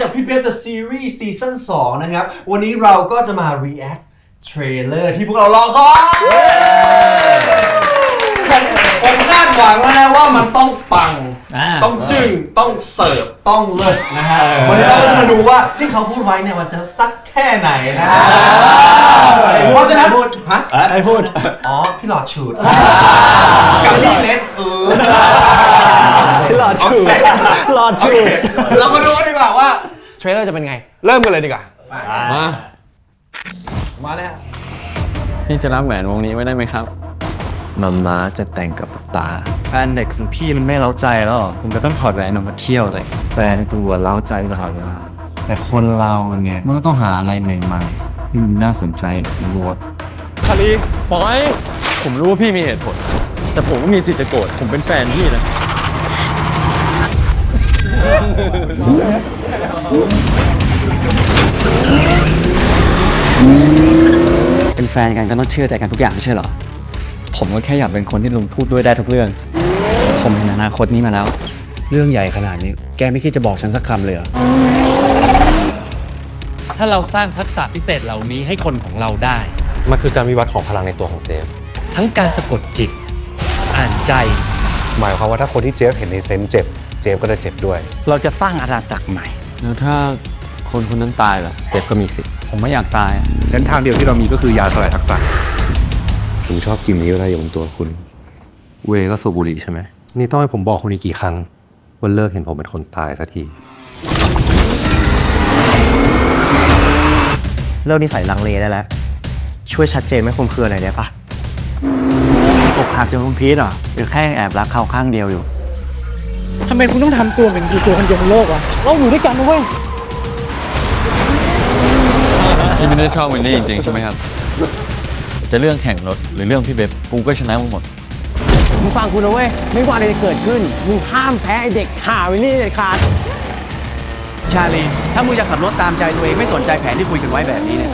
จากพี่เบฟ The Series Season 2นะครับ วันนี้เราก็จะมา react trailer ที่พวกเรารอคอยผมผมคาดหวังแล้วนะว่ามันต้องปังต้องจึ้งต้องเสิร์ฟ ต้องเลิศนะฮะ วันนี้เราก็จะมาดูว่าที่เขาพูดไว้เนี่ยมันจะสักแค่ไหนนะฮะเพราะฉะนั้นฮะ ใครพูด อ๋อ พี่หลอดชูดกับพี่เน็ตเออ หลอดชูหลอดชูเรามาดูกันดีกว่าว่าเทรลเลอร์จะเป็นไง เริ่มกันเลยดีกว่า มามาเลยฮะพี่จะรับแหวนวงนี้ไว้ได้ไหมครับมาม้าจะแต่งกับตาแฟนเด็กของพี่มันไม่เล้าใจแล้วผมก็ต้องถอดแหวนออกมาเที่ยวเลย แฟนตัวเล้าใจตลอดเวลาแต่คนเราเนี่ยมันก็ต้องหาอะไรใหม่ๆที่มันน่าสนใจรู้ว่าคารีปล่อยผมรู้ว่าพี่มีเหตุผล แต่ผมก็มีสิทธิ์จะโกรธผมเป็นแฟนพี่นะเป็นแฟนกันก็ต้องเชื่อใจกันทุกอย่างไม่ใช่เหรอ ผมก็แค่อยากเป็นคนที่ลุงพูดด้วยได้ทุกเรื่อง ผมเห็นอนาคตนี้มาแล้ว เรื่องใหญ่ขนาดนี้ แกไม่คิดจะบอกฉันสักคำเลยเหรอ ถ้าเราสร้างทักษะพิเศษเหล่านี้ให้คนของเราได้ มันคือการวิวัฒน์ของพลังในตัวของเจฟทั้งการสะกดจิต อ่านใจ หมายความว่าถ้าคนที่เจฟเห็นในเซนส์เจ็บ เจฟก็จะเจ็บด้วย เราจะสร้างอาณาจักรใหม่ แล้วถ้าคนคนนั้นตายล่ะ เจ็บก็มีสิทธิ์ ผมไม่อยากตายเส้นทางเดียวที่เรามีก็คือยาสลายทักษะ ผมชอบกลินนี้เวลาอยู่บนตัวคุณ เวก็สูบบุหรี่ใช่ไหม นี่ต้องให้ผมบอกคุณอีกกี่ครั้งว่าเลิกเห็นผมเป็นคนตายสักที เลิกนิสัยลังเลได้แล้ว ช่วยชัดเจนไหมคุณคืออะไรได้ปะ อกหักจนคุณพีทเหรอหรือแค่แอบรักเขาข้างเดียวอยู่ ทำไมคุณต้องทำตัวเหมือนอยู่ตัวคนเดียวในโลกวะเราอยู่ด้วยกันนะเว้ย พี่ไม่ได้ชอบวินนี่จริงๆใช่ไหมครับ จะเรื่องแข่งรถหรือเรื่องพี่เบบกูก็ชนะมึงหมด มึงฟังกูนะเว้ย ไม่ว่าอะไรจะเกิดขึ้น มึงห้ามแพ้ไอเด็กหาวิลลี่เด็ดขาด ชาลี ถ้ามึงจะขับรถตามใจตัวเองไม่สนใจแผนที่คุยกันไว้แบบนี้เนี่ย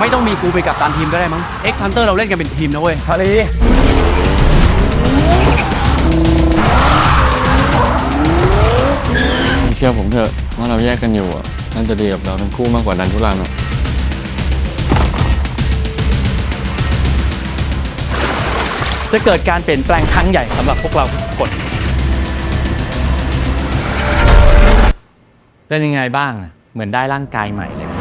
ไม่ต้องมีกูไปกับตามทีมก็ได้มั้ง เอ็กซ์ฮันเตอร์เราเล่นกันเป็นทีมนะเว้ย ชาลี ชื่อผมเถอะว่าเราแยกกันอยู่อะน่าจะดีกับเราทั้งคู่มากกว่าดันทุรังอะจะเกิดการเปลี่ยนแปลงครั้งใหญ่สำหรับพวกเราทุกคนเป็นยังไงบ้างอะเหมือนได้ร่างกายใหม่เลย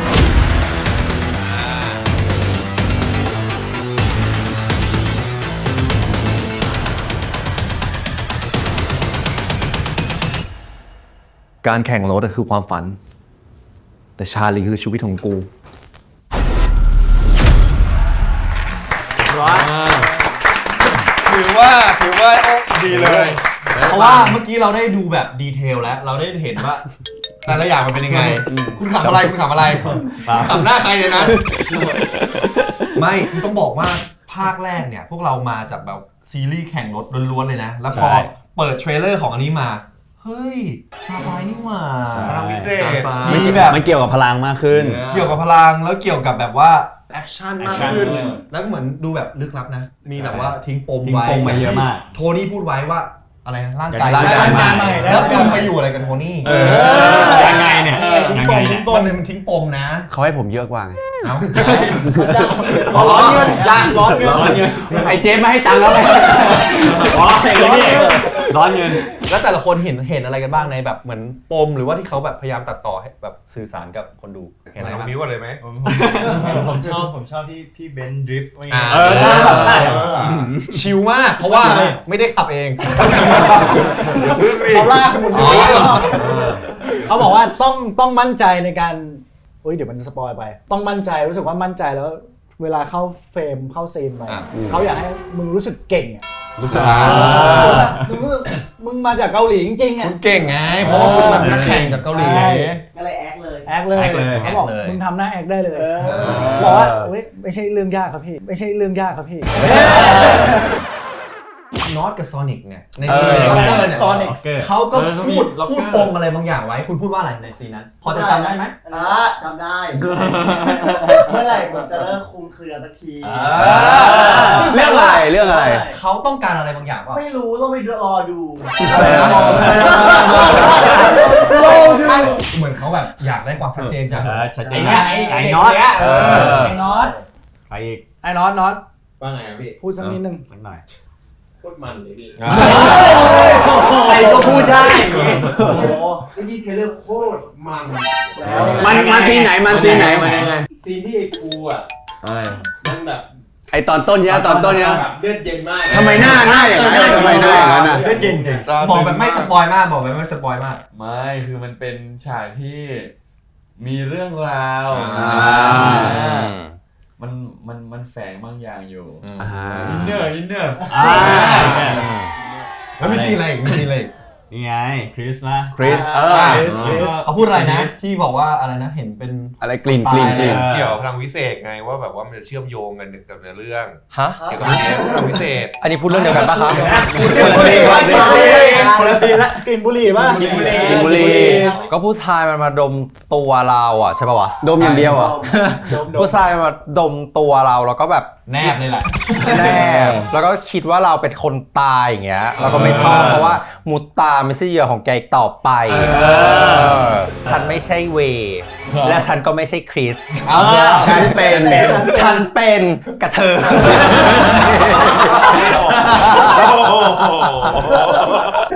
การแข่งรถอะคือความฝัน แต่ชาลีคือชีวิตของกูถือว่าถือว่าดีเลย เพราะว่าเมื่อกี้เราได้ดูแบบดีเทลแล้ว เราได้เห็นว่า แต่ละอย่างมันเป็นยังไง คุณขำอะไรคุณขำอะไรขำหน้าใครในนั้น ไม่คือต้องบอกว่าภาคแรกเนี่ย พวกเรามาจากแบบซีรีส์แข่งรถล้วนๆเลยนะ แล้วพอเปิดเทรลเลอร์ของอันนี้มาเฮ้ยซาไฟนี่หว่าพลังพิเศษ มีแบบ มันเกี่ยวกับพลังมากขึ้น เกี่ยวกับพลังแล้วเกี่ยวกับแบบว่าแอคชั่นมากขึ้นแล้วก็เหมือนดูแบบลึกลับนะ มีแบบว่าทิ้งปมทิ้งไว้ปมไว้เยอะมากโทนี่พูดไว้ว่าอะไรนะร่างกายร่างกายใหม่ แล้วคุณไปอยู่อะไรกันโทนี่ยังไงเนี่ยทิ้งปมทิ้งปมมันทิ้งปมนะเขาให้ผมเยอะกว่าไงเอ้าร้อนเงินจ้างร้อนเงินไอเจฟไม่ให้ตังค์แล้วไงร้อนเงิน ร้อนเงิน แล้วแต่ละคนเห็นเห็นอะไรกันบ้างในแบบเหมือนปมหรือว่าที่เขาแบบพยายามตัดต่อให้แบบสื่อสารกับคนดูเห็นอะไรบ้าง มิ้วเลยไหมผมชอบผมชอบที่พี่เบนดริฟต์อ่าเออได้แบบได้ชิลมาก เพราะว่าไม่ได้ขับเองเขาลากไปหมดเลยเขาบอกว่าต้องต้องมั่นใจในการเฮ้ยเดี๋ยวมันจะสปอยไป ต้องมั่นใจรู้สึกว่ามั่นใจแล้ว เวลาเข้าเฟรมเข้าซีนไปอะ เขาอยากให้มึงรู้สึกเก่งอะรู้สึกว่ามึงมึงมาจากเกาหลีจริงๆอะ คุณเก่งไง เพราะว่าคุณมันนักแข่งจากเกาหลี ใช่ ก็เลยแอคเลย แอคเลยแอคเลยเขาบอกแอคเลย มึงทำหน้าแอคได้เลยบอกว่าเฮ้ยไม่ใช่เรื่องยากครับพี่ ไม่ใช่เรื่องยากครับพี่ นอตกับซอนิกเนี่ยในเอซีอนล็อกเกอร์เนี่ย Sonic เขาก็พูดล็อกเกอร์พูดปมอะไรบางอย่างไว้ คุณพูดว่าอะไรในซีนนั้น พอจะจำได้ไหมอ่าจำได้ เมื่อไหร่ผมจะเลิกคุมเครือสักทีเรื่องอะไรเรื่องอะไร เขาต้องการอะไรบางอย่างเปล่าไม่รู้ต้องไปรอดูเหมือนเขาแบบอยากได้ความชัดเจนจากชัดเจไอ้นเนี่ยไอ้ไอ้น็อตเออไอ้น็อตใครอีกไอ้น็อตน็อตว่าไงพี่พูดสักนิดนึงสักหน่อย ใครก็พูดได้โอ้โหได้ยินเทรลเลอร์โคตรมันแล้วมันมันซีนไหนมันซีนไหนมันยังไงซีนที่ไอ้กูอะอะไรมันแบบไอตอนต้นเนี้ยตอนต้นเนี้ยแบบเลือดเย็นมากทำไมหน้าหน้าอย่างนั้นอะทำไมหน้าอย่างนั้นอะเลือดเย็นจริงบอกแบบไม่สปอยมากบอกแบบไม่สปอยมาก ไม่คือมันเป็นฉากที่มีเรื่องราวอ่า อ่า มันมันมันแฝงบางอย่างอยู่อ่าอินเนอร์อินเนอร์ แล้วมีซีนอะไรอีกมีซีนอะไรอีก นี่ไงคริสนะคริสเออเขาพูดอะไรนะ ที่บอกว่าอะไรนะเห็นเป็น อะไรกลิ่นกลิ่นกลิ่นเกี่ยวกับพลังวิเศษไงว่าแบบว่ามันจะเชื่อมโยงกันกับเนื้อเรื่องฮะ เกี่ยวกับเนี้ยพลังวิเศษ อันนี้พูดเรื่องเดียวกันปะครับคนละซีนละกลิ่นบุหรี่ป่ะกลิ่นบุหรี่ก็ผู้ชายมันมาดมตัวเราอะใช่ปะวะ ดมอย่างเดียวเหรอะผู้ชายมันมาดมตัวเราแล้วก็แบบ แนบเลยแหละ แนบแล้วก็คิดว่าเราเป็นคนตายอย่างเงี้ยเราก็ไม่ชอบเพราะว่ามุตตาไม่ใช่เหยื่อของแกอีกต่อไปเออฉันไม่ใช่เวย์และฉันก็ไม่ใช่คริสฉันเป็น ฉันเป็นกระเทย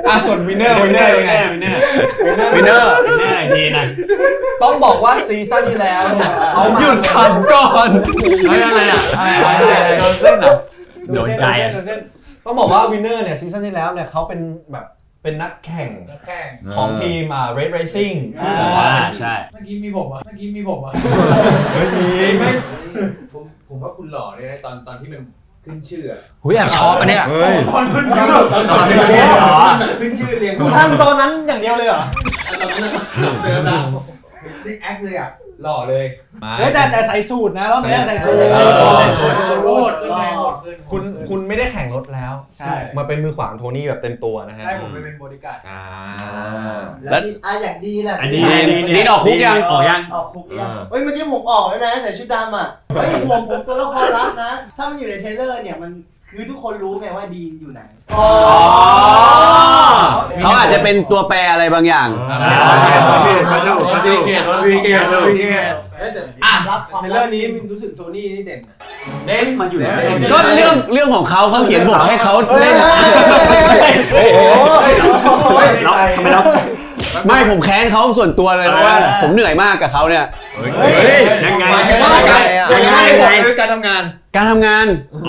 อะส่วนวินเนอร์วินเนอร์ยังไงวินเนอร์วินเนอร์วินเนอร์อีกทีนะต้องบอกว่าซีซั่นที่แล้วเนี่ยเอามาหยุดขำก่อนอะไรอะอะไรอะไรโดนเส้นเหรอโดนใจอะโดนเส้นต้องบอกว่าวินเนอร์เนี่ยซีซั่นที่แล้วเนี่ยเขาเป็นแบบเป็นนักแข่งของทีมอ่า Red Racing ที่แบบว่าอ่าใช่เมื่อกี้มีผมอะเมื่อกี้มีผมอะเฮ้ยมีไม่ผมผมว่าคุณหล่อเนี่ยตอนตอนที่มัน ขึ้นชื่ออะหุยแอบชอบอันเนี้ย ตอนขึ้นชื่อตอนขึ้นชื่อขึ้นชื่อเรียงกูทำตอนนั้นอย่างเดียวเลยเหรอ ตอนนั้นอะเดิมละนี่แอคเลยอะ หล่อเลยเฮ้ยแต่แต่ใส่สูตรนะรอบนี้ใส่สูตรใส่สูตรใส่สูตรโคตรขึ้นแรงหมดขึ้นคุณคุณไม่ได้แข่งรถแล้ว ใช่ มาเป็นมือขวางโทนี่แบบเต็มตัวนะฮะให้ผมไปเป็นบริการอ่าแล้วนี่อะอย่างดีแหละอันนี้นี่ออกคุกยังออกยังออกคุกยังเฮ้ยเมื่อกี้ผมออกแล้วนะใส่ชุดดำอะเฮ้ยผมผมตัวละครลับนะ ถ้ามันอยู่ในเทรลเลอร์เนี่ยมันคือทุกคนรู้ไงว่าดีนอยู่ไหนเขาอาจจะเป็นตัวแปรอะไรบางอย่าง มาสิมาสิมาสิเกียรติมาสิเกียรติมาสิเกียรติอะรับความเทรลเลอร์นี้รู้สึกโทนี่นี่เด่นเด้งมาอยู่แล้วก็เรื่องเรื่องของเขาเขาเขียนบทให้เขาเล่นล็อกทำไมล็อกไม่ผมแค้นเขาส่วนตัวเลยเพราะว่าผมเหนื่อยมากกับเขาเนี่ยเฮ้ยยังไงหมายถึงว่าการยังไงบอกคือการทำงาน การทำงาน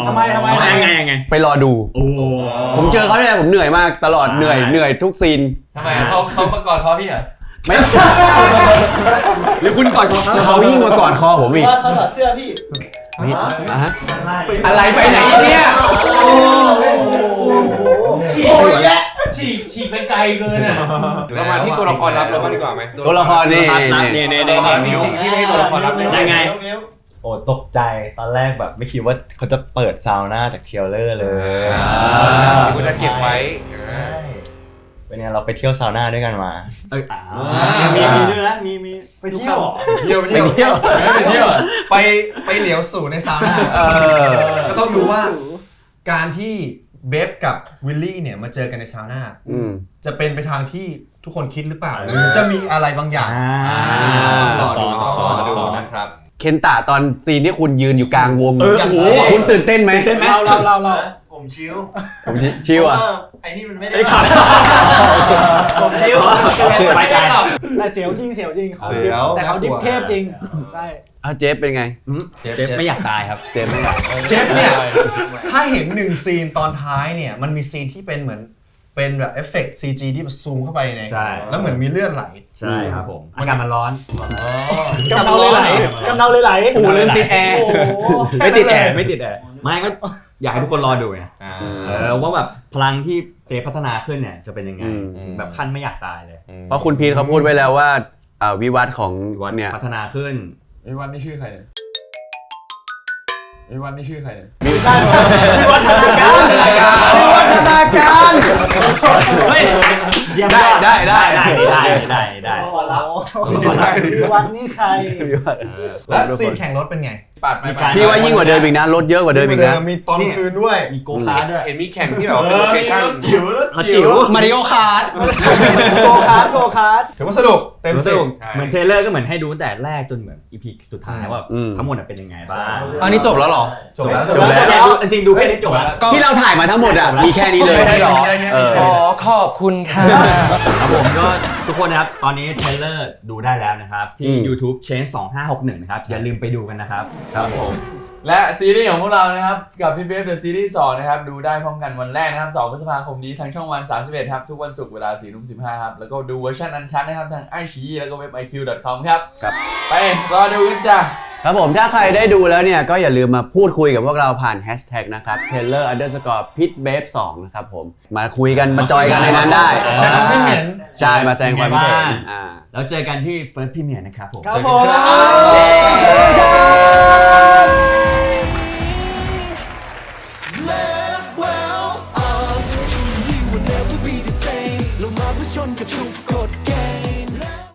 ทำไมทำไมยังไงยังไง ไปรอดูโอ้ผมเจอเขาเนี่ยผมเหนื่อยมากตลอดเหนื่อยเหนื่อยทุกซีนทำไมเขาเขาประกอดคอพี่เหรอ ไม่หรือคุณกอดคอเขาเขายิ่งมากอดคอผมอีกว่าเขาถอดเสื้อพี่อะฮะอะไรไปไหนเนี่ยฉีกไปแยะฉีกฉีกไปไกลเกินอะเรามาที่ตัวละครลับเราบ้างดีกว่าไหมตัวละครนี่นี่นี่นี่นี่จนี่ริงๆที่ไม่ใช่ตัวละครลับเนี่ยยังไงโอ้ตกใจตอนแรกแบบไม่คิดว่าเขาจะเปิดซาวน่าจากเทรลเลอร์เลยคุณจะเก็บไว้ เป็นไงเราไปเที่ยวซาวน่าด้วยกันมา เอ้ยอ่ามีมีด้วยนะมีมีไปเที่ยวเที่ยวไปเที่ยวไปเที่ยวไปไปเหลียวสู่ในซาวน่าก็ต้องดูว่าการที่เบฟกับวิลลี่เนี่ยมาเจอกันในซาวน่าอืมจะเป็นไปทางที่ทุกคนคิดหรือเปล่าหรือจะมีอะไรบางอย่างอ่าต้องรอดูต้องรอซับซ้อนซับดูซ้อนนะครับเคนตะตอนซีนที่คุณยืนอยู่กลางวงเออโอ้โหคุณตื่นเต้นไหมเต้นไหมเราเราเราเรา ผมชิวผมชิชิวอะไอ้นี่มันไม่ได้ไอ้ขับผมชิวไปใจแต่เสียวจริงเสียวจริงเขาเสียวแต่เขาดิฟเทพจริงใช่อะเจฟเป็นไง เจ็บไม่อยากตายครับ เจฟไม่ได้เจฟเนี่ย ถ้าเห็นหนึ่งซีนตอนท้ายเนี่ย มันมีซีนที่เป็นเหมือน เป็นแบบเอฟเฟกต์ CG ที่มันซูมเข้าไปในใช่ แล้วเหมือนมีเลือดไหล ใช่ครับผมอากาศมันร้อน กำเดาเลยไหลกำเดาเลยไหลโอ้โหลืมติดแอร์โอ้โหไม่ติดแอร์ไม่ติดแอร์ไม่ก็อยากให้ทุกคนรอดูไงอ่าเออว่าแบบพลังที่เจพัฒนาขึ้นเนี่ยจะเป็นยังไง อืม แบบขั้นไม่อยากตายเลยเพราะคุณพีทเขาพูดไว้แล้วว่าอ่าวิวัฒน์ของวันเนี่ยพัฒนาขึ้น ไอ้วันนี่ชื่อใครเนี่ยวิวัฒน์นี่ชื่อใครเนี่ย วิวัฒนาการวิวัฒนาการ เฮ้ย เยี่ยมได้ได้ได้ได้ได้ได้ได้วิวัฒนี่ใครและซีนแข่งรถเป็นไงปาดไปปาดพี่ว่ายิ่งกว่าเดิมอีกนะรถเยอะกว่าเดิมอีกนะมีตอนคืนด้วยมีโกคาร์ดด้วยเห็นมีแข่งที่แบบว่าเป็นโลเคชั่นจิ๋วแล้วจิ๋วมาริโอคาร์ดโกคาร์ดโกคาร์ดถือว่าสนุกเต็มรู้สิสึกบเหมือนเทรลเลอร์ก็เหมือนให้ดูตั้งแต่แรกจนเหมือนอีพีสุดท้ายว่าอืมทั้งหมดเป็นยังไงบ้างอันนี้จบแล้วเหรอจบแล้วจบแล้วจริงๆดูแค่นี้จบแล้วที่เราถ่ายมาทั้งหมดอะมีแค่นี้เลยใช่เหรอเอออ๋อขอบคุณค่ะครับผมก็ทุกคนนะครับ ตอนนี้เทรลเลอร์ดูได้แล้วนะครับ ที่อืม YouTube Change 2561 นะครับ อย่าลืมไปดูกันนะครับ ครับผม และซีรีส์ของพวกเรานะครับ กับพี่เบฟเดอะซีรีส์2นะครับ ดูได้พร้อมกันวันแรกนะครับ 2 พฤษภาคมนี้ทางช่องวัน 31 ครับ ทุกวันศุกร์เวลา4ทุ่ม15 ครับ แล้วก็ดูเวอร์ชันอันชันนะครับ ทางไอชีแล้วก็เว็บ iq.com ครับ ครับ ไปรอดูกันจ้ะ ครับผมถ้าใครได้ดูแล้วเนี่ย ก็อย่าลืมมาพูดคุยกับพวกเราผ่านแฮชแท็กนะครับ Taylor underscore pit babe 2นะครับผม มาคุยกัน มาจอยกันในนั้นได้ใช้ความคิดเห็น ใช่ มาแจ้งความคิดเห็นอ่าแล้วเจอกันที่ First Premier นะครับผม ครับผม will never be the same ลงมาเพื่อชนกับชุม